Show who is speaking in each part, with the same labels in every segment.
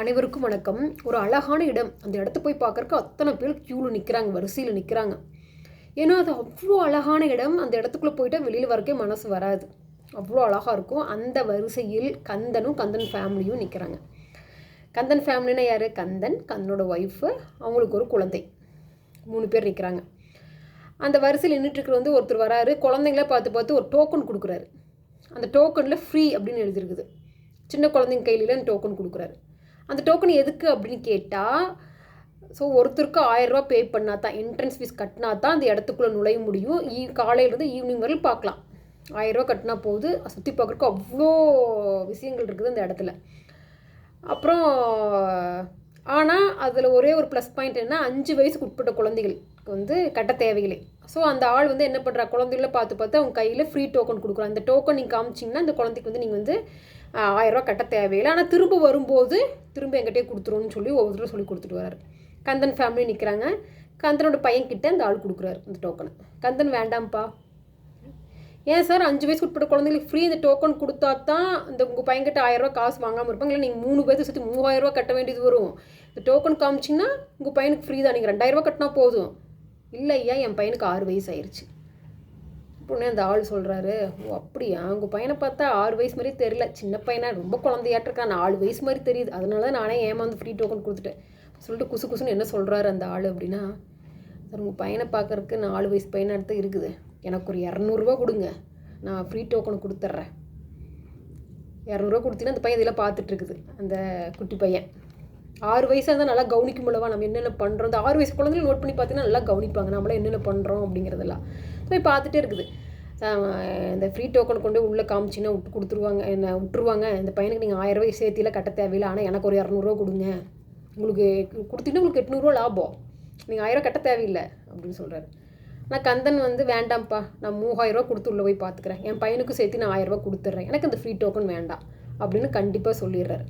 Speaker 1: அனைவருக்கும் வணக்கம். ஒரு அழகான இடம். அந்த இடத்த போய் பார்க்கறக்கு அத்தனை பேர் க்யூவில் நிற்கிறாங்க வரிசையில் நிற்கிறாங்க ஏன்னா அது அவ்வளோ அழகான இடம். அந்த இடத்துக்குள்ளே போயிட்டால் வெளியில் வரக்கே மனசு வராது. அவ்வளோ அழகாக இருக்கும். அந்த வரிசையில் கந்தனும் கந்தன் ஃபேமிலியும் நிற்கிறாங்க கந்தன் ஃபேமிலினா யார்? கந்தன் கந்தனோட ஒய்ஃபு அவங்களுக்கு ஒரு குழந்தை. மூணு பேர் நிற்கிறாங்க அந்த வரிசையில் நின்றுட்டுருக்கிற வந்து ஒருத்தர் வராரு. குழந்தைங்கள பார்த்து பார்த்து ஒரு டோக்கன் கொடுக்குறாரு. அந்த டோக்கனில் ஃப்ரீ அப்படின்னு எழுதியிருக்குது. சின்ன குழந்தைங்க கையில அந்த டோக்கன் கொடுக்குறாரு. அந்த டோக்கன் எதுக்கு அப்படின்னு கேட்டால் ஸோ ஒருத்தருக்கு ஆயிரரூபா பே பண்ணால் தான் என்ட்ரன்ஸ் ஃபீஸ் கட்டினா தான் அந்த இடத்துக்குள்ளே நுழைய முடியும். E, ஈ காலையிலேருந்து ஈவினிங் வரையும் பார்க்கலாம். ஆயிரரூபா கட்டினா போகுது சுற்றி பார்க்குறக்கு அவ்வளோ விஷயங்கள் இருக்குது அந்த இடத்துல. அப்புறம் ஆனால் அதில் ஒரே ஒரு ப்ளஸ் பாயிண்ட் என்ன அஞ்சு வயசுக்கு உட்பட்ட குழந்தைகளுக்கு வந்து கட்ட தேவையில்லை. ஸோ அந்த ஆள் வந்து என்ன பண்ணுறா குழந்தைகள பார்த்து பார்த்து அவங்க கையில் ஃப்ரீ டோக்கன் கொடுக்குறோம் அந்த டோக்கன் நீங்கள் காமிச்சிங்கன்னா அந்த குழந்தைக்கு வந்து நீங்கள் வந்து ஆயிரரூவா கட்ட தேவையில்லை. ஆனால் திரும்ப வரும்போது திரும்ப எங்கிட்டே கொடுத்துருவோன்னு சொல்லி ஒவ்வொருத்தரும் சொல்லி கொடுத்துட்டு வராரு. கந்தன் ஃபேமிலி நிற்கிறாங்க கந்தனோட பையன்கிட்ட அந்த ஆள் கொடுக்குறாரு அந்த டோக்கனை கந்தன் வேண்டாம்ப்பா. ஏன் சார் அஞ்சு வயசு உட்பட்ட குழந்தைங்களுக்கு ஃப்ரீ இந்த டோக்கன் கொடுத்தா தான் இந்த உங்கள் பையன்கிட்ட ஆயிரரூவா காசு வாங்காமல் இருப்பாங்க. இல்லை நீங்கள் மூணு பேர்த்து சுற்றி மூவாயிரரூவா கட்ட வேண்டியது வரும். இந்த டோக்கன் காமிச்சிங்கன்னா உங்கள் பையனுக்கு ஃப்ரீ தான். நீங்கள் ரெண்டாயிரரூவா கட்டினா போதும். இல்லை ஐயா என் பையனுக்கு ஆறு வயசு ஆயிடுச்சு உடனே அந்த ஆள் சொல்கிறாரு ஓ அப்படியா? உங்கள் பையனை பார்த்தா ஆறு வயசு மாதிரி தெரியல. சின்ன பையனா? ரொம்ப குழந்தையாட்டிருக்கான் நாலு வயசு மாதிரி தெரியுது. அதனால தான் நானே ஏமாந்து ஃப்ரீ டோக்கன் கொடுத்துட்டேன். சொல்லிட்டு குசு குசுன்னு என்ன சொல்கிறாரு அந்த ஆள் அப்படின்னா சார் உங்கள் பையனை பார்க்குறக்கு நாலு வயசு பையனை எடுத்து இருக்குது. எனக்கு ஒரு இரநூறுவா கொடுங்க. நான் ஃப்ரீ டோக்கன் கொடுத்துட்றேன். இரநூறுவா கொடுத்தீங்கன்னா அந்த பையன் இதெல்லாம் பார்த்துட்ருக்குது அந்த குட்டி பையன். ஆறு வயசாக இருந்தால் நல்லா கவனிக்கும் போலவா நம்ம என்னென்ன பண்ணுறோம் அந்த ஆறு வயசு குழந்தைகள் நோட் பண்ணி பார்த்தீங்கன்னா நல்லா கவனிப்பாங்க. நம்மளாம் என்னென்ன பண்ணுறோம் அப்படிங்கிறதெல்லாம். போய் பார்த்துட்டே இருக்குது. இந்த ஃப்ரீ டோக்கன் கொண்டு உள்ளே காமிச்சின்னா விட்டு கொடுத்துருவாங்க என்ன விட்டுருவாங்க. இந்த பையனுக்கு நீங்கள் ஆயிரம் ரூபாய் சேர்த்தியில் கட்ட தேவையில்லை. ஆனால் எனக்கு ஒரு இரநூறுவா கொடுங்க. உங்களுக்கு கொடுத்தீங்கன்னா உங்களுக்கு எட்நூறுவா லாபம். நீங்கள் ஆயிரம் கட்ட தேவையில்லை அப்படின்னு சொல்கிறாரு நான் கந்தன் வந்து வேண்டாம்ப்பா. நான் மூவாயிரரூவா கொடுத்து உள்ளே போய் பார்த்துக்கிறேன். என் பையனுக்கும் சேர்த்து நான் ஆயிரரூவா கொடுத்துட்றேன் எனக்கு அந்த ஃப்ரீ டோக்கன் வேண்டாம் அப்படின்னு கண்டிப்பாக சொல்லிடுறாரு.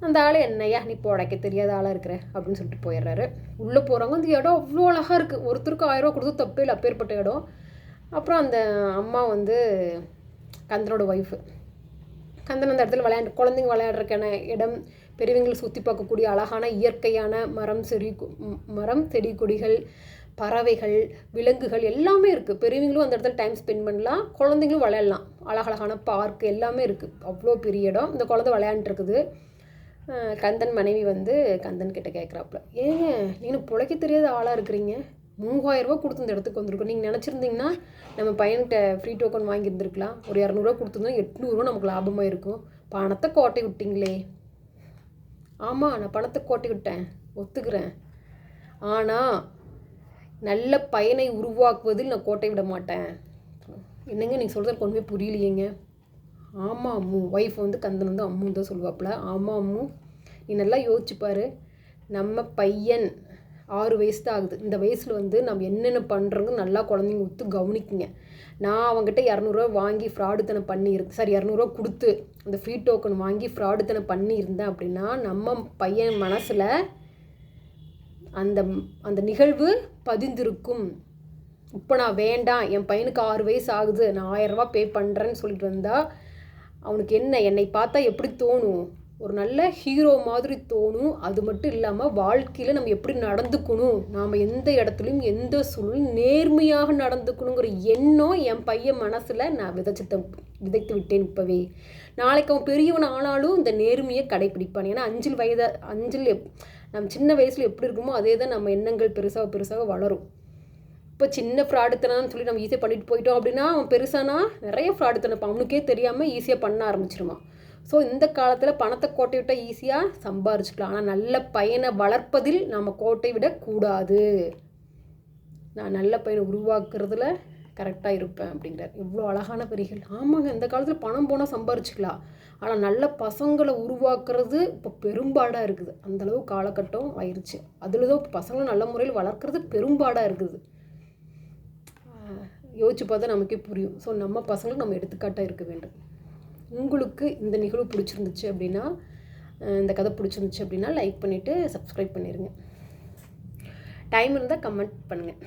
Speaker 1: அந்த ஆள் என்னையா நீ உடைக்க தெரியாத ஆளாக இருக்கிற? அப்படின்னு சொல்லிட்டு போயிடுறாரு. உள்ளே போகிறவங்க அந்த இடம் அவ்வளோ அழகாக இருக்குது ஒருத்தருக்கு ஆயிரரூவா கொடுத்து தப்பே இல்லை அப்பேற்பட்ட இடம் அப்புறம் அந்த அம்மா வந்து கந்தனோட ஒய்ஃபு கந்தன் அந்த இடத்துல விளையாண்டு குழந்தைங்க விளையாடுறக்கான இடம் பெரியவங்களை சுற்றி பார்க்கக்கூடிய அழகான இயற்கையான மரம் செடி மரம் செடி கொடிகள் பறவைகள் விலங்குகள் எல்லாமே இருக்குது பெரியவங்களும் அந்த இடத்துல டைம் ஸ்பெண்ட் பண்ணலாம். குழந்தைங்களும் விளையாடலாம். அழகழகான பார்க் எல்லாமே இருக்குது அவ்வளோ பெரிய இடம். இந்த குழந்தை விளையாண்டுருக்குது. கந்தன் மனைவி வந்து கந்தன் கிட்ட கேட்குறாப்புல ஏங்க நீங்கள் பிழைக்க தெரியாத ஆளாக இருக்கிறீங்க. மூவாயிரரூவா கொடுத்து இந்த இடத்துக்கு வந்திருக்கோம். நீங்கள் நினச்சிருந்தீங்கன்னா நம்ம பையன்கிட்ட ஃப்ரீ டோக்கன் வாங்கியிருந்துருக்கலாம். ஒரு இரநூறுவா கொடுத்துருந்தோம் எட்நூறுவா நமக்கு லாபமாக இருக்கும். பணத்தை கோட்டை விட்டிங்களே. ஆமாம் நான் பணத்தை கோட்டை விட்டேன். ஒத்துக்கிறேன். ஆனால் நல்ல பயனை உருவாக்குவதில் நான் கோட்டை விட மாட்டேன். என்னங்க நீங்கள் சொல்கிறது கொண்டுமே புரியலையேங்க. ஆமாம் அம்மு ஒய்ஃப் வந்து கந்தன் வந்து அம்மு தான் சொல்லுவாப்புல. ஆமாம் அம்மு நீ நல்லா யோசிச்சுப்பார் நம்ம பையன் ஆறு வயசு தான் ஆகுது. இந்த வயசில் வந்து நம்ம என்னென்ன பண்ணுறோங்க நல்லா குழந்தைங்க ஒத்து கவனிக்குங்க. நான் அவங்ககிட்ட இரநூறுவா வாங்கி ஃப்ராடுத்தனை பண்ணியிருந்தேன் சாரி இரநூறுவா கொடுத்து அந்த ஃப்ரீ டோக்கன் வாங்கி ஃப்ராடுத்தனை பண்ணியிருந்தேன் அப்படின்னா நம்ம பையன் மனசில் அந்த அந்த நிகழ்வு பதிந்திருக்கும். இப்போ நான் வேண்டாம் என் பையனுக்கு ஆறு வயசு ஆகுது நான் ஆயிரரூபா பே பண்ணுறேன்னு சொல்லிட்டு வந்தால் அவனுக்கு என்ன என்னை பார்த்தா எப்படி தோணும்? ஒரு நல்ல ஹீரோ மாதிரி தோணும். அது மட்டும் இல்லாமல் வாழ்க்கையில் நம்ம எப்படி நடந்துக்கணும்? நாம் எந்த இடத்துலையும் எந்த சூழலும் நேர்மையாக நடந்துக்கணுங்கிற எண்ணம் என் பையன் மனசில் நான் விதைச்சத்தை விதைத்து விட்டேன் இப்போவே. நாளைக்கு அவன் பெரியவன் ஆனாலும் இந்த நேர்மையை கடைப்பிடிப்பான். ஏன்னா அஞ்சில் வயதை அஞ்சில் நம்ம சின்ன வயசில் எப்படி இருக்குமோ அதே தான் நம்ம எண்ணங்கள் பெருசாக பெருசாக வளரும். இப்போ சின்ன ஃப்ராடுத்தனான்னு சொல்லி நம்ம ஈஸியாக பண்ணிட்டு போயிட்டோம் அப்படின்னா அவன் பெருசானா? நிறைய ஃப்ராடுத்தனம் அவனுக்கே தெரியாமல் ஈஸியாக பண்ண ஆரம்பிச்சிருவான். ஸோ இந்த காலத்தில் பணத்தை கோட்டை விட்டால் ஈஸியாக சம்பாரிச்சுக்கலாம். ஆனால் நல்ல பையனை வளர்ப்பதில் நம்ம கோட்டை விடக்கூடாது நான் நல்ல பையனை உருவாக்குறதுல கரெக்டாக இருப்பேன் அப்படிங்கிறார். இவ்வளோ அழகான வரிகள். ஆமாங்க இந்த காலத்தில் பணம் போனால் சம்பாரிச்சிக்கலாம். ஆனால் நல்ல பசங்களை உருவாக்குறது இப்போ பெரும்பாடாக இருக்குது. அந்தளவு காலகட்டம் ஆயிடுச்சு அதில் தான் பசங்களை நல்ல முறையில் வளர்க்குறது பெரும்பாடாக இருக்குது. யோசிச்சு பார்த்தா நமக்கே புரியும். ஸோ நம்ம பசங்களுக்கு நம்ம எடுத்துக்காட்டாக இருக்க வேண்டும். உங்களுக்கு இந்த நிகழ்வு பிடிச்சிருந்துச்சு அப்படின்னா இந்த கதை பிடிச்சிருந்துச்சு அப்படின்னா லைக் பண்ணிவிட்டு சப்ஸ்கிரைப் பண்ணிடுங்க டைம் இருந்தால் கமெண்ட் பண்ணுங்கள்